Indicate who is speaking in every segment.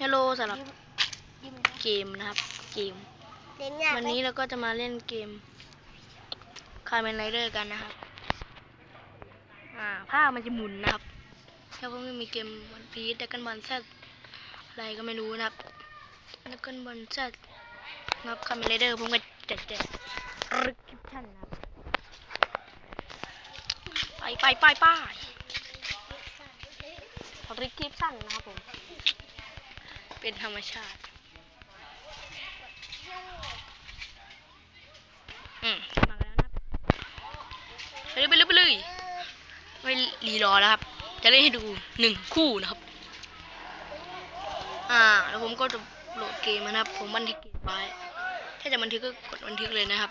Speaker 1: ฮัลโหลสำหรับ
Speaker 2: ยิ้ม
Speaker 1: เกมนะครับ เกม
Speaker 2: เล่นยาก
Speaker 1: วัน
Speaker 2: ไหม
Speaker 1: นี้เราก็จะมาเล่นเกมคาร์เมนไรเดอร์กันนะครับ อ่าภาพมันจะหมุนนะครับแค่ว่าไม่มีเกมวันพีชดักกันบอลแซดอะไรก็ไม่รู้นะครับดักกันบอลแซดนะครับคาร์เมนไรเดอร์ผมก็จัดแจกริกกิปชั่นนะครับไปไปไปไปริกกิปชั่นนะครับผม เป็นธรรมชาติ อืมมาแล้วนะไปเลยไปเลยไปเลยไม่รีรอแล้วครับ จะเล่นให้ดูหนึ่งคู่นะครับ อ่า แล้วผมก็จะโหลดเกมนะครับ ผมบันทึกเกมไว้ ถ้าจะบันทึกก็กดบันทึกเลยนะครับ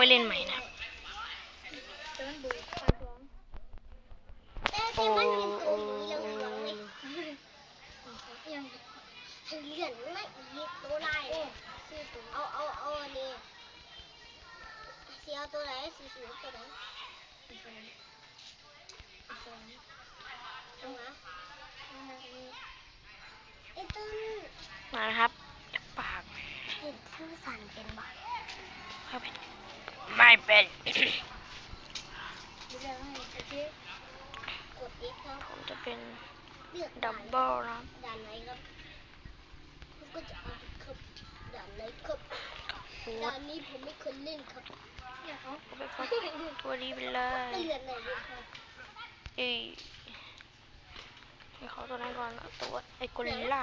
Speaker 2: ไว้เล่
Speaker 1: นใหม่นะ
Speaker 2: โอ้โอ้เหรียญไม่อีตัวไรเอาเอาเอานี่เสียตัวไหสีสูงตัวไมา
Speaker 1: ครับปาก
Speaker 2: เห็นชื่อสันเป็นบอา
Speaker 1: เขาเป ไม่เป็น
Speaker 2: ดูแล้วให้โอเคกด X ครับ
Speaker 1: ผมจะเป็น
Speaker 2: เลือก
Speaker 1: ดับเบิลนะครับ
Speaker 2: ด่านไหนครับผมก็จะเอาไปครับด่านไหนครับ
Speaker 1: โอ้
Speaker 2: ด่ายนนี้ผมไม่เคยเล่นครับเนี่ยเขา
Speaker 1: เอาไปฟังตัวดีไปเล
Speaker 2: ไม่
Speaker 1: ย
Speaker 2: เลือนไหนเลยครับ
Speaker 1: เอ้ยให้เขาตัวนั้นก่อนตัวไอ้กอริลลา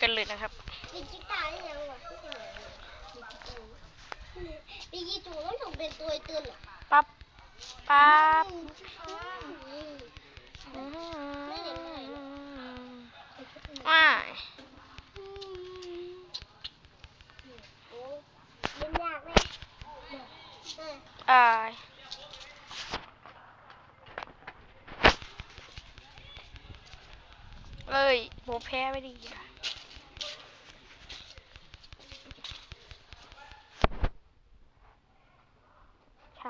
Speaker 1: กันเลยนะครับ
Speaker 2: มีกีตูต้องเป็นตัวตื่น
Speaker 1: ปั๊บปั๊บว้า
Speaker 2: อ่าเอ้
Speaker 1: ยโมแพ้ไม่ดีอะ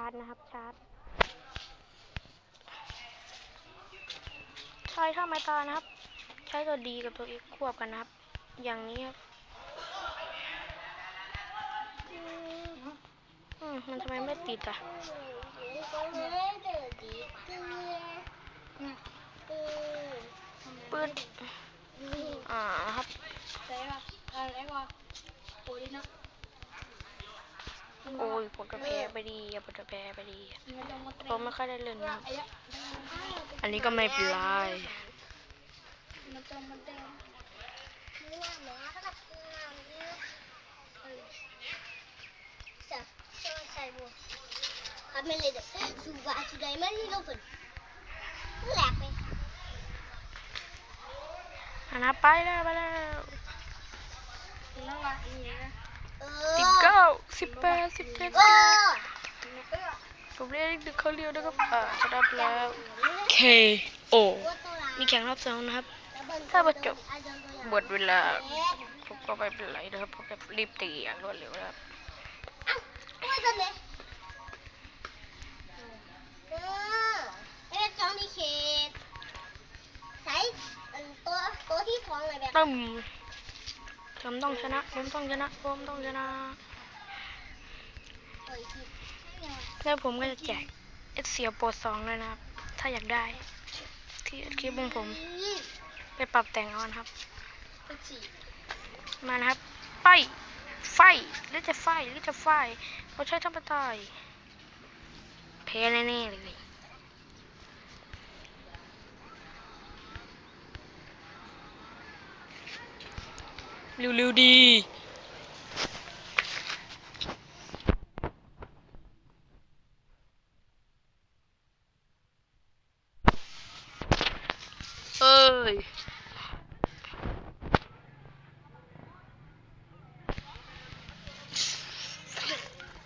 Speaker 1: าร์จนะครับ ชาร์จใช้ท่าไม้ตานะครับ ใช้ตัวดีกับตัวเอกควบกันนะครับ อย่างนี้ครับอืมมันทำไมไม่ติดอะปืดอ่านะครับ โอ้ยผมจะแพ้ไปดีอะผมจะแพ้ไปดีผมไม่ค่อยได้เล่นนะครับอันนี้ก็ไม่เป็นไร
Speaker 2: ไม่เลยเด็กสูบะสุดใดมันนี่เราฝนแหลกไป
Speaker 1: อันนะไปแล้วไปแล้ว
Speaker 2: เอ
Speaker 1: สิบ
Speaker 2: อ
Speaker 1: เก้าสิบแปด สิบเจ็ด
Speaker 2: เออ
Speaker 1: ผมเรียกดึกเขาเรียวนะครับอ่าจะรับแล้ว K O นี่แข่งรอบสองนะครับ ถ้าประจบหมดเวลา ผมก็ไม่เป็นไรนะครับผมจะรีบตีอย่างรวดเร็วนะครับ
Speaker 2: เอ้าไม่กันเลยเออเอ๊ะจองดีเขตใส่อันตัวตัวที่สองเลยแบบ
Speaker 1: ตึ้มผมต้องชนะผมต้องชนะผมต้องชนะ
Speaker 2: เอ้ยที่
Speaker 1: แล้วผมก็จะแจกเอสเซียโปรสองเลยนะครับ ถ้าอยากได้ ที่คลิปของผม ไปปรับแต่งเอานะครับ มานะครับ ไป ไฟหรือจะไฟหรือจะไฟเราใช้ธรรมตายแพ้แน่ๆเลยเร็วๆดี เอ้ย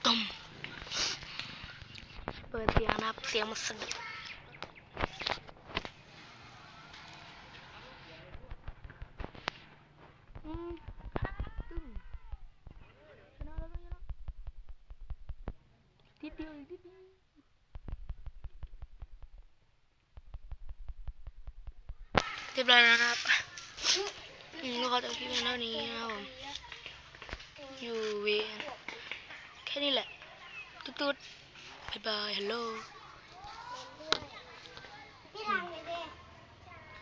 Speaker 1: ตุ่มเปิ รียบร้อยแล้วนะครับอืมก็ขอจบคลิปเพียงเท่านี้นะครับผมอยู่เวียนแค่นี้แหละ ตุ๊ดๆบ๊ายบาย ฮัลโหล